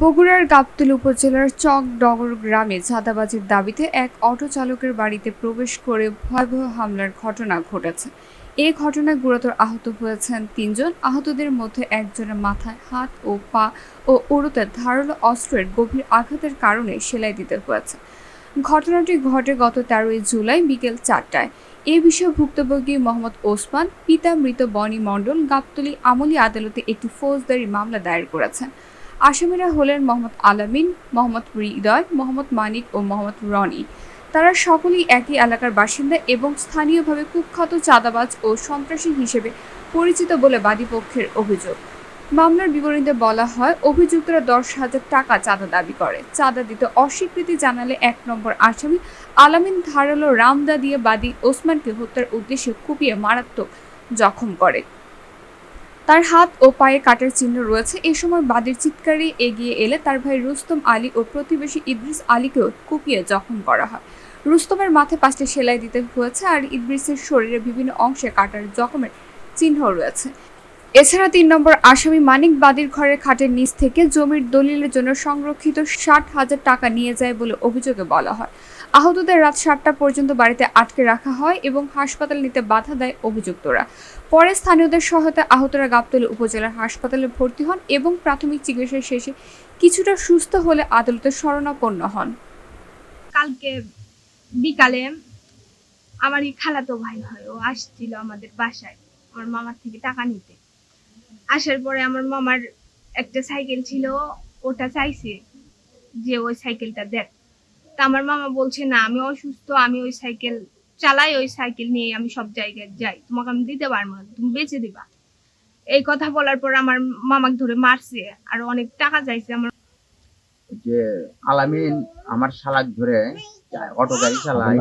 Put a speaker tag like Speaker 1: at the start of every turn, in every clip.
Speaker 1: বগুড়ার গাবতলী উপজেলার চকডগর গ্রামে চাঁদাবাজির দাবিতে এক অটো চালকের বাড়িতে প্রবেশ করে ভয়াবহ হামলার ঘটনা ঘটেছে। এ ঘটনায় গুরুতর আহত হয়েছেন তিনজন। আহতদের মধ্যে একজনের মাথায় হাত ও পা ও উড়োতে ধারালো অস্ত্রের গভীর আঘাতের কারণে সেলাই দিতে হয়েছে। ঘটনাটি ঘটে গত তেরোই জুলাই বিকেল চারটায়। এ বিষয়ে ভুক্তভোগী মোহাম্মদ ওসমান, পিতা মৃত বনি মণ্ডল, গাবতলী আমলি আদালতে একটি ফৌজদারি মামলা দায়ের করেছেন। আসামিরা হলেন মোহাম্মদ আলামিন, মোহাম্মদ হৃদয়, মোহাম্মদ মানিক ও মোহাম্মদ রনি। তারা সকলেই একই এলাকার বাসিন্দা এবং স্থানীয়ভাবে কুখ্যাত চাঁদাবাজ ও সন্ত্রাসী হিসেবে পরিচিত বলে বাদীপক্ষের অভিযোগ। মামলার বিবরণীতে বলা হয়, অভিযুক্তরা দশ হাজার টাকা চাঁদা দাবি করে। চাঁদা দিতে অস্বীকৃতি জানালে এক নম্বর আসামি আলামিন ধারালো রামদা দিয়ে বাদী ওসমানকে হত্যার উদ্দেশ্যে কুপিয়ে মারাত্মক জখম করে। তার হাত ও পায়ে কাটার চিহ্ন রয়েছে। এ সময় বাদীর চিৎকারে এগিয়ে এলে তার ভাই রুস্তম আলী ও প্রতিবেশী ইদ্রিস আলীকেও কুপিয়ে জখম করা হয়। রুস্তমের মাথায় পাঁচটি সেলাই দিতে হয়েছে আর ইদ্রিসের শরীরে বিভিন্ন অংশে কাটার জখমের চিহ্ন রয়েছে। এছাড়া তিন নম্বর আসামি মানিক বাদীর ঘরের খাটের নিচ থেকে জমির দলিলের জন্য সংরক্ষিত ষাট হাজার টাকা নিয়ে যায় বলে অভিযোগে বলা হয়। আহতদের রাত সাতটা পর্যন্ত বাড়িতে আটকে রাখা হয় এবং হাসপাতাল নিতে বাধা দেয় অভিযুক্তরা। পরে স্থানীয়দের সহায়তা আহতরা গাবতলী উপজেলার হাসপাতালে ভর্তি হন এবং প্রাথমিক চিকিৎসা শেষে কিছুটা সুস্থ হলে আদালতে শরণাপন্ন হন।
Speaker 2: কালকে বিকালে আমারই খালাতো ভাই হয়, ও আসছিল আমাদের বাসায় আমার মামার থেকে টাকা নিতে। আসার পরে আমার মামার একটা সাইকেল ছিল, ওটা চাইছে যে ওই সাইকেলটা দেখ। আমার মামা বলছে না আমি অসুস্থ আমি ওই সাইকেল চালাই ওই সাইকেল নিয়ে আমি সব জায়গায় যাই। তোমাকে আমি দিতে পারব না তুমি বেঁচে দিবা। এই কথা বলার পর আমার মামাকে ধরে মারছে আর অনেক টাকা চাইছে আমার।
Speaker 3: যে আলামিন আমার শালাক ধরে অটো গাড়ি চালায়।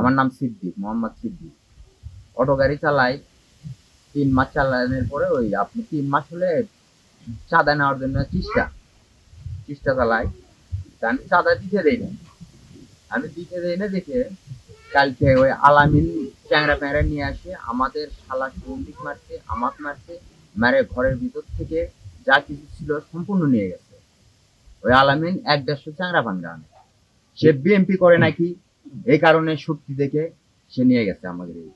Speaker 3: আমার নাম সিদ্দিক মোহাম্মদ সিদ্দিক। অটো গাড়ি চালাই তিন মাস চালানোর পরে ওই আপনি তিন মাস হলে চাঁদা নেওয়ার জন্য চেষ্টা চেষ্টা চালাই তা আমি চাঁদা দিতে দেই না আমি দিতে এনে দেখে কালকে ওই আলামিন চ্যাংরা প্যাংরা নিয়ে আসে, আমাদের শালা সৌমিক মারছে, আমাক মারছে, মারে ঘরের ভিতর থেকে যা কিছু ছিল সম্পূর্ণ নিয়ে গেছে। ওই আলামিন এক দেড়শো চ্যাংরা ভাঙ্গা সে বিএমপি করে নাকি, এই কারণে শক্তি দেখে সে নিয়ে গেছে আমাদের এই